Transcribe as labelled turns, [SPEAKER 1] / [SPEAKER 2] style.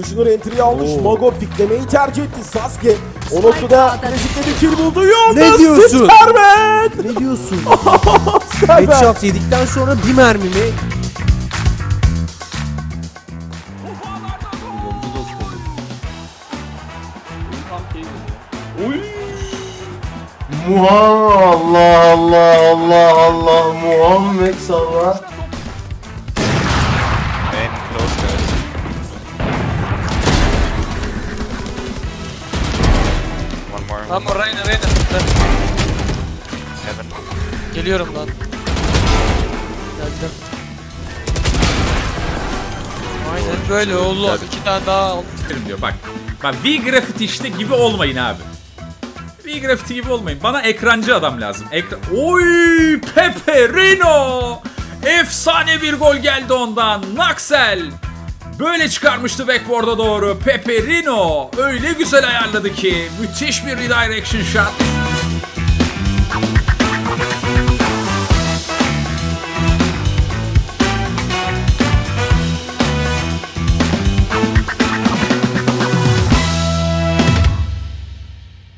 [SPEAKER 1] Illusioner entry almış.
[SPEAKER 2] Oo.
[SPEAKER 1] Mago piklemeyi tercih etti. Sasuke o noktada
[SPEAKER 3] A'da
[SPEAKER 1] klasikle bir kill buldu. Yalnız
[SPEAKER 2] Ne diyorsun?
[SPEAKER 1] Servet!
[SPEAKER 2] Ne diyorsun? Headshot yedikten sonra bir mermi mi?
[SPEAKER 4] Muhammed Allah Allah Allah Allah Muhammed Salah.
[SPEAKER 5] Lan bu Reyna Reyna.
[SPEAKER 6] Heaven.
[SPEAKER 5] Geliyorum lan. Geldim. Aynen böyle oğlum. İki tane daha al.
[SPEAKER 7] Verim diyor bak. Bak V Graffiti işte gibi olmayın abi. V Graffiti gibi olmayın. Bana ekrancı adam lazım. Ekra Oy Pepe Rino. Efsane bir gol geldi ondan. Naxel. Böyle çıkarmıştı backboard'a doğru. Pepe Rino öyle güzel ayarladı ki. Müthiş bir redirection shot.